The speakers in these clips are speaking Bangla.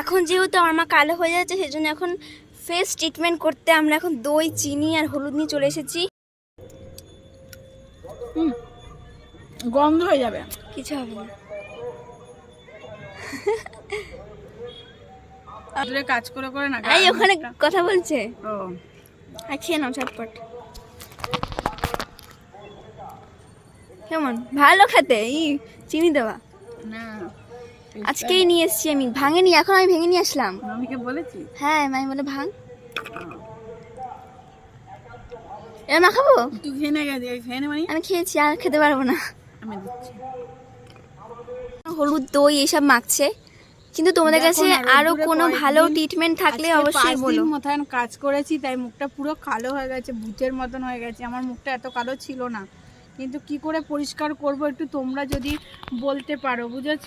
এখন যেহেতু আমার মা কালো হয়ে যাচ্ছে সেই জন্য এখন ফেস ট্রিটমেন্ট করতে আমরা এখন দই চিনি আর হলুদ নিয়ে চলে এসেছি। গন্ধ হয়ে যাবে। কিছু হবে না। কাজ করে করে না এই ওখানে কথা বলছে? ও। আর খেয়ে নাও ঝটপট। কেমন? ভালো খেতে? ই চিনি দেওয়া। না। আজকেই নিয়ে এসেছি আমি। ভাঙেনি এখন আমি ভেঙে নিয়ে আসলাম। মামিকে বলেছি? হ্যাঁ আমি বলে ভাঙ। না খাব? তুই খেয়ে নে খেয়ে মানে আমি খেয়েছি আর খেতে পারব না। আমি দিচ্ছি। হলুদ দই এসব মাখছে। কিন্তু তোমাদের কাছে আরও কোনো ভালো ট্রিটমেন্ট থাকলে অবশ্যই বলো। মতন কাজ করেছি তাই মুখটা পুরো কালো হয়ে গেছে ভূতের মতন হয়ে গেছে। আমার মুখটা এত কালো ছিল না। কিন্তু কি করে পরিষ্কার করব একটু তোমরা যদি বলতে পারো বুঝেছ?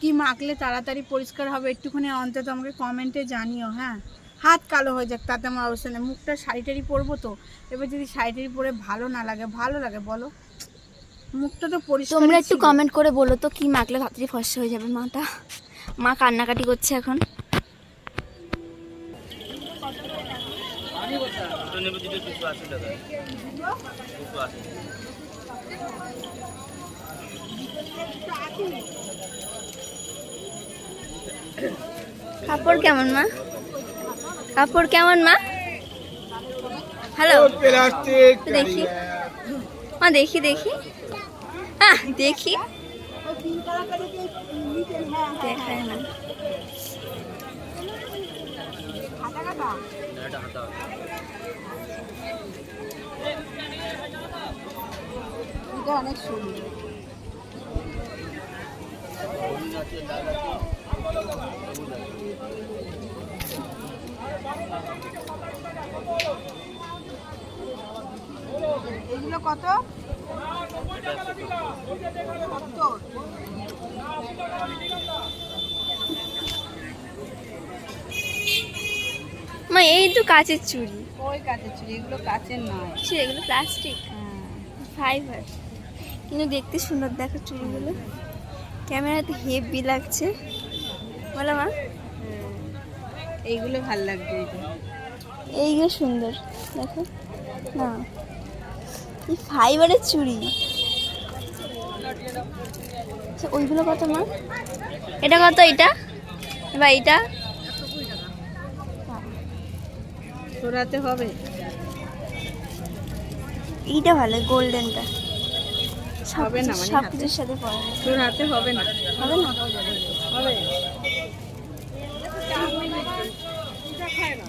কি মাখলে তাড়াতাড়ি পরিষ্কার হবে একটুখানি অন্তত আমাকে কমেন্টে জানিও হ্যাঁ? হাত কালো হয়ে যাক তাতে আমার অবস্থা নেই। মুখটা শাড়ি টাড়ি পরবো তো? এবার যদি শাড়ি টাড়ি পরে ভালো না লাগে ভালো লাগে বলো? মুখটা তো পরিষ্কার তোমরা একটু কমেন্ট করে বলো তো কি মাখলে তাড়াতাড়ি ফসা হয়ে যাবে মাটা? মা কান্নাকাটি করছে এখন। কাপড় কেমন মা? কাপড় কেমন মা? হ্যালো দেখি। মা দেখি দেখি। আহ দেখি। দেখায় না। অনেক সুন্দর। এগুলো কত? মা এই তো কাচের চুড়ি। ওই কাঠের চুড়ি? এগুলো কাচের নয়। সে এগুলো প্লাস্টিক ফাইবার কিন্তু দেখতে সুন্দর দেখো চুড়িগুলো। ক্যামেরাতে হেভি লাগছে। বলো মা? এইগুলো ভালো লাগবে এইগুলো সুন্দর দেখো। না। এই ফাইবারের চুড়ি। আচ্ছা, ওইগুলো কত মা? এটা কত এটা বা এটা তোরাতে হবে। এইটা ভালো গোল্ডেনটা। সব হবে না, মানে সব কিছুর সাথে যায়। তোর হাতে হবে না। হবে না।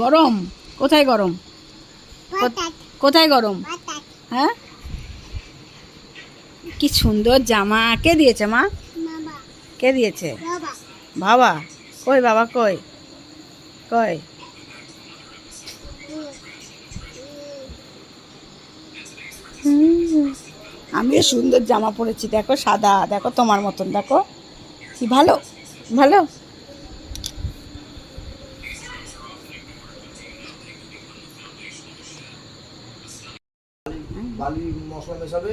গরম? কোথায় গরম? কোথায় গরম? হ্যাঁ? কি সুন্দর জামা। কে দিয়েছে মা? কে দিয়েছে? বাবা। কই বাবা কই? কই? আমিও সুন্দর জামা পরেছি। দেখো সাদা দেখো তোমার মতন দেখো। কি ভালো ভালো? বালি মশলা মেশাবে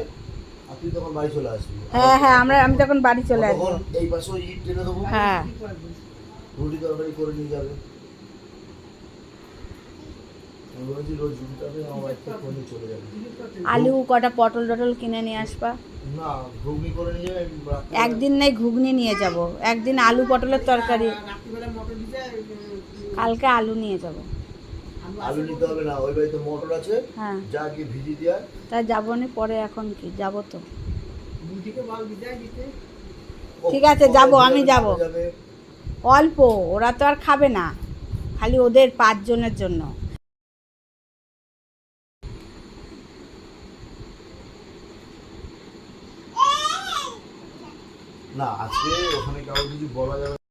আর তুই তখন বাড়ি চলে আসবি। হ্যাঁ হ্যাঁ আমরা আমি তখন বাড়ি চলে আসব। এই পাশে ওই ইট টেনে দেবো। হ্যাঁ। রুটি তরকারি করে নিয়ে যাবে। আলু কটা পটল টটল কিনে নিয়ে আসবা? একদিন নেই ঘুগনি নিয়ে যাব। একদিন আলু পটলের তরকারি। কালকে আলু নিয়ে যাব। আলু নিতে হবে না ওই বাড়িতে মটর আছে হ্যাঁ। যা ভিজিয়ে দেওয়া তা যাব নি পরে এখন কি যাব তো। ঠিক আছে, যাব, আমি যাব। অল্প ওরা তো আর খাবে না খালি ওদের পাঁচজনের জন্য। না আজকে ওখানে কারও কিছু বলা যাবে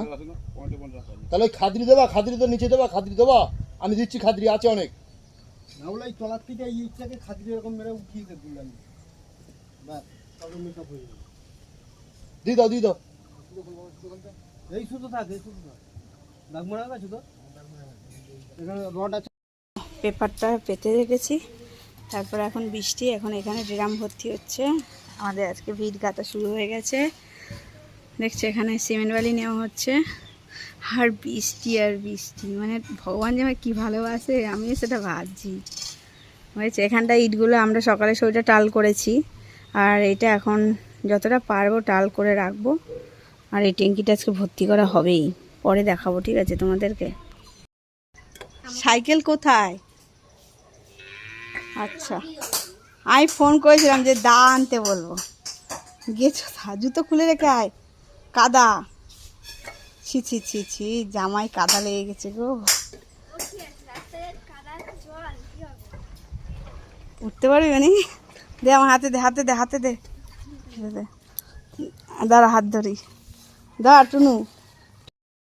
হ্যাঁ? তাহলে ওই খাদরি দেবা খাদরি তো নিচে দেবা খাদরি দেবা। আমি দিচ্ছি খাদরি আছে অনেক। তলার থেকে এই এরকম মেরে উঠিয়ে মেকআপ হয়ে যাবে। দাও দিয়ে দাও। এই শুধু থাক এই শুধু থাক। দাগ মারা তো? এখানে রড আছে। পেপারটা পেতে রেখেছি তারপর এখন বৃষ্টি এখন এখানে ড্রাম ভর্তি হচ্ছে। আমাদের আজকে ভিড় গাঁথা শুরু হয়ে গেছে। দেখছি এখানে সিমেন্ট বালি নেওয়া হচ্ছে। আর বৃষ্টি আর বৃষ্টি। মানে ভগবান যে আমায় কী ভালোবাসে আমি সেটা ভাবছি। হয়েছে এখানটা ইটগুলো আমরা সকালে শরীরটা টাল করেছি। আর এটা এখন যতটা পারব টাল করে রাখব। আর এই ট্যাঙ্কিটা আজকে ভর্তি করা হবেই। পরে দেখাবো, ঠিক আছে তোমাদেরকে? সাইকেল কোথায়? আচ্ছা। আমি ফোন করেছিলাম যে দা আনতে বলব। গেছো জুতো খুলে রেখে আয়। কাদা। ছি ছি ছি ছি জামাই কাদা লেগে গেছে গো। উঠতে পারবি মানে? দে আমার হাতে দে হাতে দে হাতে দে। দে, দাঁড়া হাত ধরি। দাঁড়া টুনু।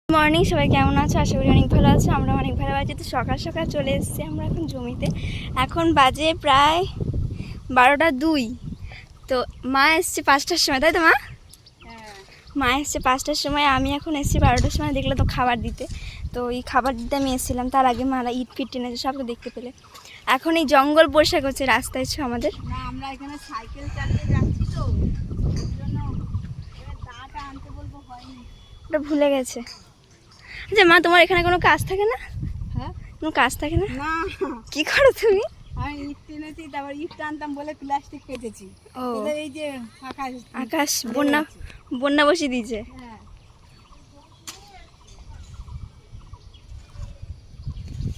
মর্নিং সবাই কেমন আছো? আশা করি অনেক ভালো আছো। আমরা অনেক ভালো আছি। তো সকাল সকাল চলে এসেছি আমরা এখন জমিতে। এখন বাজে প্রায় বারোটা দুই। তো মা এসছে পাঁচটার সময় তাই তো মা? মা এসছে পাঁচটার সময় আমি এখন এসেছি বারোটার সময় দেখলে তো খাবার দিতে। তো এই খাবার দিতে আমি এসেছিলাম তার আগে মারা ইট ফিট টেনেছে সবকে দেখতে পেলে। এখন এই জঙ্গল পরিষ্কার করছে রাস্তায় ছো আমাদের। না আমরা এখানে সাইকেল চালিয়ে যাচ্ছি তো আনতে বলব হয়নি। ওটা ভুলে গেছে। আচ্ছা মা তোমার এখানে কোনো কাজ থাকে না? হ্যাঁ? কোনো কাজ থাকে না? না। কি করো তুমি? আমি ইট টেনেছি তারপর ইট টানতাম বলে প্লাস্টিক কেটেছি। ও। এই যে আকাশ আকাশ বন্যা বন্যা বসিয়ে দিয়েছে। হ্যাঁ।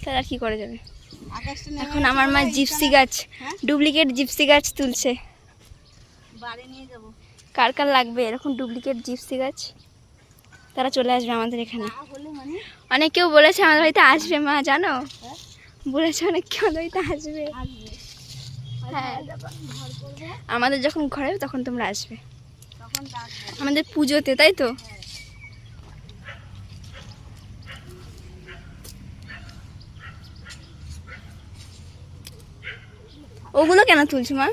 তাহলে আর কি করে যাবে? এখন আমার মা জিপসি গাছ হ্যাঁ? ডুপ্লিকেট জিপসি গাছ তুলছে। বাড়ি নিয়ে যাব। কার কার লাগবে এরকম ডুপ্লিকেট জিপসি গাছ? তারা চলে আসবে আমাদের এখানে। মানে? অনেক কেউ বলেছে আমাদের বাড়িতে আসবে মা জানো? বলেছে অনেক কেউ আমাদের আসবে? হ্যাঁ। আমাদের যখন ঘরে তখন তোমরা আসবে। আমাদের পুজোতে তাই তো? ওগুলো কেন তুলছো মা?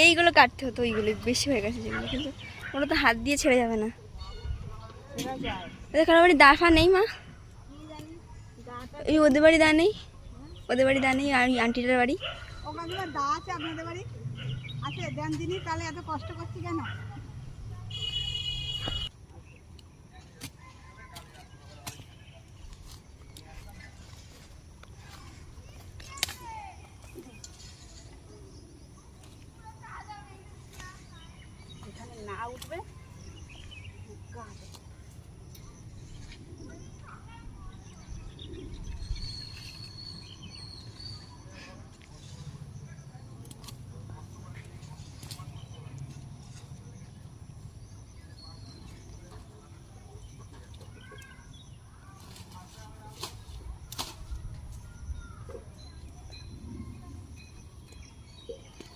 এইগুলো কাটতে হতো ওইগুলো বেশি হয়ে গেছে যেগুলো কিন্তু ওগুলো তো হাত দিয়ে ছেড়ে যাবে না। কারও বাড়ি দা ফা নেই মা? এই ওদের বাড়ি দা নেই? ওদের বাড়ি দা আমি আন্টিটার বাড়ি। ওখানে দা আছে আপনাদের বাড়ি। আছে, দেন দিনই তাহলে এত কষ্ট করছি কেন?